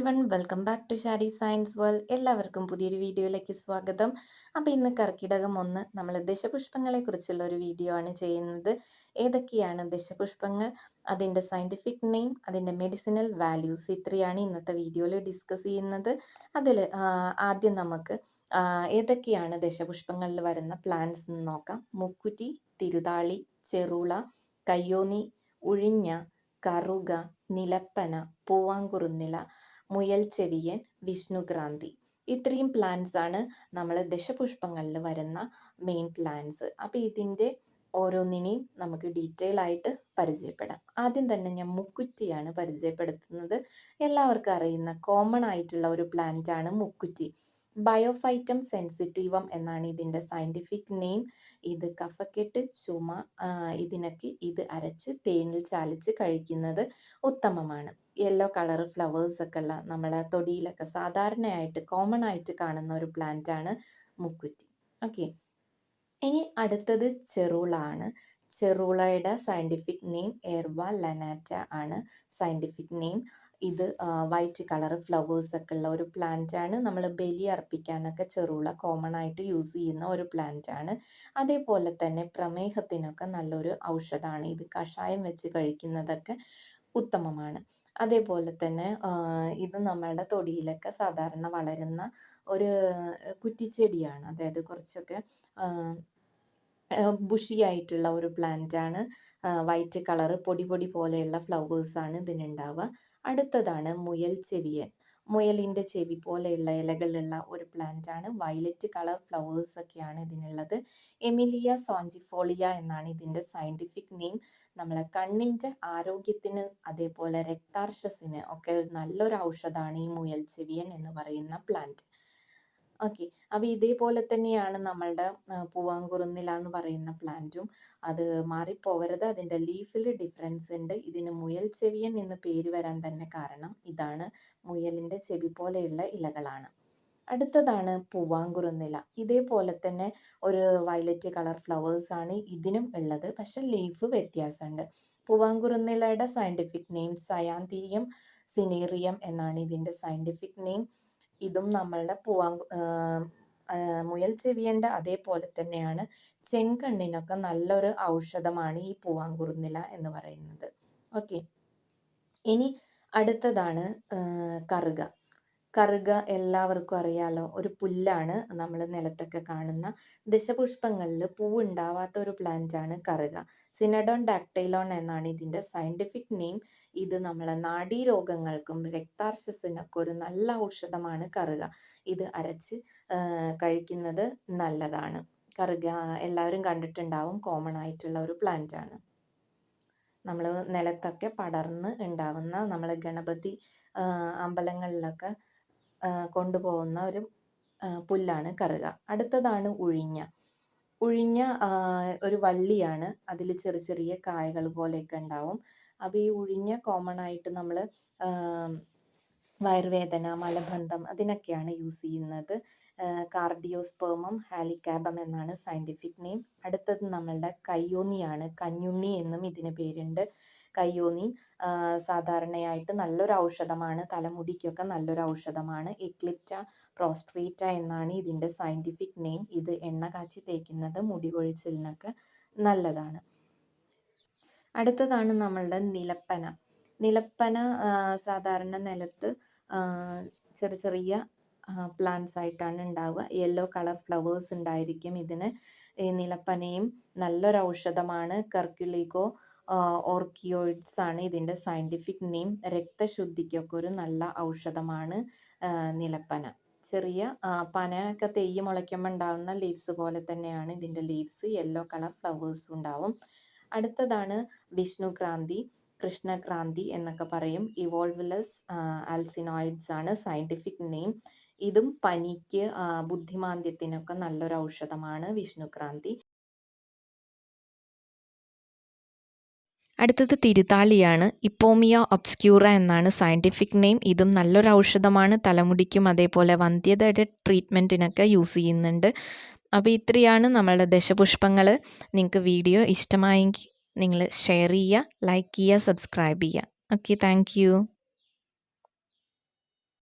Everyone welcome back to Shari Science World എല്ലാവർക്കും പുതിയൊരു വീഡിയോയിലേക്ക് സ്വാഗതം. അപ്പോൾ ഇന്ന് കർക്കിടകം ഒന്ന് നമ്മൾ ദശപുഷ്പങ്ങളെ കുറിച്ചുള്ള ഒരു വീഡിയോ ആണ് ചെയ്യുന്നത്. ഏതൊക്കെയാണ് ദശപുഷ്പങ്ങൾ? അതിന്റെ സയന്റിഫിക് നെയിം അതിന്റെ മെഡിസിനൽ വാല്യൂസ് ഇത്രയാണ് ഇന്നത്തെ വീഡിയോയിൽ ഡിസ്കസ് ചെയ്യുന്നത്. അതിൽ ആദ്യം നമുക്ക് ഏതൊക്കെയാണ് ദശപുഷ്പങ്ങളിൽ വരുന്ന പ്ലാന്റ്സ് എന്ന് നോക്കാം. മുക്കുറ്റി തിരുതാളി ചെറുള കയ്യോനി ഉഴിഞ്ഞ കറുക നിലപ്പന പൂവാങ്കുറുന്നില മുയൽ ചെവിയൻ വിഷ്ണുക്രാന്തി. ഇത്രയും പ്ലാന്റ്സ് ആണ് നമ്മൾ ദശപുഷ്പങ്ങളിൽ വരുന്ന മെയിൻ പ്ലാന്റ്സ് അപ്പോൾ ഇതിന്റെ ഓരോന്നിനെയും നമുക്ക് ഡീറ്റെയിൽ ആയിട്ട് പരിചയപ്പെടാം. ആദ്യം തന്നെ ഞാൻ മുക്കുറ്റിയാണ് പരിചയപ്പെടുത്തുന്നത്. എല്ലാവർക്കും അറിയുന്ന കോമൺ ആയിട്ടുള്ള ഒരു പ്ലാന്റ് ആണ് മുക്കുറ്റി. ബയോഫൈറ്റം സെൻസിറ്റീവം എന്നാണ് ഇതിന്റെ സയന്റിഫിക് നെയിം ഇത് കഫക്കെട്ട് ചുമ ഇതിനൊക്കെ ഇത് അരച്ച് തേനിൽ ചാലിച്ച് കഴിക്കുന്നത് ഉത്തമമാണ്. യെല്ലോ കളർ ഫ്ലവേഴ്സ് ഒക്കെ ഉള്ള നമ്മളെ തൊടിയിലൊക്കെ സാധാരണയായിട്ട് കോമൺ ആയിട്ട് കാണുന്ന ഒരു പ്ലാന്റ് ആണ് മുക്കുറ്റി. ഓക്കെ. ഇനി അടുത്തത് ചെറുള ആണ് ചെറുളയുടെ സയന്റിഫിക് നെയിം എർവ ലനാറ്റ ആണ് സയന്റിഫിക് നെയിം. ഇത് വൈറ്റ് കളർ ഫ്ലവേഴ്സ് ഒക്കെ ഉള്ള ഒരു പ്ലാന്റ് ആണ് നമ്മൾ ബലി അർപ്പിക്കാനൊക്കെ ചെറുള കോമൺ ആയിട്ട് യൂസ് ചെയ്യുന്ന ഒരു പ്ലാന്റ് ആണ് അതേപോലെ തന്നെ പ്രമേഹത്തിനൊക്കെ നല്ലൊരു ഔഷധമാണ് ഇത് കഷായം വെച്ച് കഴിക്കുന്നതൊക്കെ ഉത്തമമാണ്. അതേപോലെ തന്നെ ഇത് നമ്മളുടെ തൊടിയിലൊക്കെ സാധാരണ വളരുന്ന ഒരു കുറ്റിച്ചെടിയാണ്. അതായത് കുറച്ചൊക്കെ ബുഷി ആയിട്ടുള്ള ഒരു പ്ലാന്റ് ആണ്. വൈറ്റ് കളർ പൊടി പൊടി പോലെയുള്ള ഫ്ലവേഴ്സാണ് ഇതിനുണ്ടാവുക. അടുത്തതാണ് മുയൽ ചെവിയൻ. മുയലിന്റെ ചെവി പോലെയുള്ള ഇലകളുള്ള ഒരു പ്ലാന്റ് ആണ്. വയലറ്റ് കളർ ഫ്ലവേഴ്സ് ഒക്കെയാണ് ഇതിനുള്ളത്. എമിലിയ സോഞ്ചിഫോളിയ എന്നാണ് ഇതിന്റെ സയന്റിഫിക് നെയിം നമ്മളെ കണ്ണിന്റെ ആരോഗ്യത്തിന് അതേപോലെ രക്താർഷസിന് ഒക്കെ നല്ലൊരു ഔഷധമാണ് ഈ മുയൽ ചെവിയൻ എന്ന് പറയുന്ന പ്ലാന്റ് ഓക്കെ. അപ്പോൾ ഇതേപോലെ തന്നെയാണ് നമ്മളുടെ പൂവാങ്കുറുന്നില എന്ന് പറയുന്ന പ്ലാന്റും. അത് മാറിപ്പോവരുത്. അതിന്റെ ലീഫിൽ ഡിഫറൻസ് ഉണ്ട്. ഇതിന് മുയൽ ചെവിയൻ എന്ന് പേര് വരാൻ തന്നെ കാരണം ഇതാണ്. മുയലിന്റെ ചെവി പോലെയുള്ള ഇലകളാണ്. അടുത്തതാണ് പൂവാങ്കുറുന്നില. ഇതേപോലെ തന്നെ ഒരു വയലറ്റ് കളർ ഫ്ലവേഴ്സ് ആണ് ഇതിനും ഉള്ളത്. പക്ഷെ ലീഫ് വ്യത്യാസമുണ്ട്. പൂവാങ്കുറുന്നിലയുടെ സയന്റിഫിക് നെയിം സയാന്തീയം സിനേറിയം എന്നാണ് ഇതിന്റെ സയന്റിഫിക് നെയിം. ഇതും നമ്മളുടെ പൂവാ മുയൽ ചെവിയന്റെ അതേപോലെ തന്നെയാണ് ചെങ്കണ്ണിനൊക്കെ നല്ലൊരു ഔഷധമാണ് ഈ പൂവാങ്കുറുന്നില എന്ന് പറയുന്നത്. ഓക്കെ. ഇനി അടുത്തതാണ് കറുക. കറുക എല്ലാവർക്കും അറിയാലോ. ഒരു പുല്ലാണ് നമ്മൾ നിലത്തൊക്കെ കാണുന്ന ദശപുഷ്പങ്ങളിൽ പൂവുണ്ടാവാത്ത ഒരു പ്ലാന്റ് ആണ് കറുക. സിനഡോൺ ഡാക്ടൈലോൺ എന്നാണ് ഇതിന്റെ സയന്റിഫിക് നെയിം ഇത് നമ്മളെ നാഡീരോഗങ്ങൾക്കും രക്താർശസിനൊക്കെ ഒരു നല്ല ഔഷധമാണ് കറുക. ഇത് അരച്ച് കഴിക്കുന്നത് നല്ലതാണ്. കറുക എല്ലാവരും കണ്ടിട്ടുണ്ടാവും കോമൺ ആയിട്ടുള്ള ഒരു പ്ലാന്റ് ആണ്. നമ്മൾ നിലത്തൊക്കെ പടർന്ന് ഉണ്ടാവുന്ന നമ്മൾ ഗണപതി അമ്പലങ്ങളിലൊക്കെ കൊണ്ടുപോകുന്ന ഒരു പുല്ലാണ് കറുക. അടുത്തതാണ് ഉഴിഞ്ഞ. ഉഴിഞ്ഞ ഒരു വള്ളിയാണ്. അതിൽ ചെറിയ ചെറിയ കായകൾ പോലെയൊക്കെ ഉണ്ടാവും. അപ്പോൾ ഈ ഉഴിഞ്ഞ കോമൺ ആയിട്ട് നമ്മൾ വയറുവേദന മലബന്ധം അതിനൊക്കെയാണ് യൂസ് ചെയ്യുന്നത്. കാർഡിയോസ്പേമം ഹാലിക്കാബം എന്നാണ് സയന്റിഫിക് നെയിം അടുത്തത് നമ്മളുടെ കയ്യോന്നിയാണ്. കഞ്ഞുണ്ണി എന്നും ഇതിന് പേരുണ്ട്. കയ്യോന്നി സാധാരണയായിട്ട് നല്ലൊരു ഔഷധമാണ്. തലമുടിക്കൊക്കെ നല്ലൊരു ഔഷധമാണ്. എക്ലിപ്റ്റ പ്രോസ്ട്രീറ്റ എന്നാണ് ഇതിന്റെ സയന്റിഫിക് നെയിം ഇത് എണ്ണ കാച്ചി തേക്കുന്നത് മുടി കൊഴിച്ചിലിനൊക്കെ നല്ലതാണ്. അടുത്തതാണ് നമ്മളുടെ നിലപ്പന. നിലപ്പന സാധാരണ നിലത്ത് ചെറിയ ചെറിയ പ്ലാന്റ്സ് ആയിട്ടാണ് ഉണ്ടാവുക. യെല്ലോ കളർ ഫ്ലവേഴ്സ് ഉണ്ടായിരിക്കും ഇതിന്. ഈ നിലപ്പനയും നല്ലൊരു ഔഷധമാണ്. കർക്യുലിക്കോ ഓർക്കിയോയിഡ്സ് ആണ് ഇതിന്റെ സയന്റിഫിക് നെയിം രക്തശുദ്ധിക്കൊക്കെ ഒരു നല്ല ഔഷധമാണ് നിലപ്പന. ചെറിയ പനയൊക്കെ തെയ്യ് മുളയ്ക്കുമ്പോൾ ഉണ്ടാകുന്ന ലീവ്സ് പോലെ തന്നെയാണ് ഇതിന്റെ ലീവ്സ് യെല്ലോ കളർ ഫ്ലവേഴ്സ് ഉണ്ടാവും. അടുത്തതാണ് വിഷ്ണുക്രാന്തി കൃഷ്ണക്രാന്തി എന്നൊക്കെ പറയും. ഇവോൾവ്ലെസ് ആൽസിനോയിഡ്സ് ആണ് സയന്റിഫിക് നെയിം ഇതും പനിക്ക് ബുദ്ധിമാന്ദ്യത്തിനൊക്കെ നല്ലൊരു ഔഷധമാണ് വിഷ്ണുക്രാന്തി. അടുത്തത് തിരുതാളിയാണ്. ഇപ്പോമിയ ഒബ്സ്ക്യൂറ എന്നാണ് സയന്റിഫിക് നെയിം ഇതും നല്ലൊരു ഔഷധമാണ്. തലമുടിക്കും അതേപോലെ വന്ധ്യതയുടെ ട്രീറ്റ്മെന്റിനൊക്കെ യൂസ് ചെയ്യുന്നുണ്ട്. അപ്പോൾ ഇത്രയാണ് നമ്മളുടെ ദശപുഷ്പങ്ങൾ നിങ്ങൾക്ക് വീഡിയോ ഇഷ്ടമായെങ്കിൽ നിങ്ങൾ ഷെയർ ചെയ്യുക ലൈക്ക് ചെയ്യുക സബ്സ്ക്രൈബ് ചെയ്യുക. Okay thank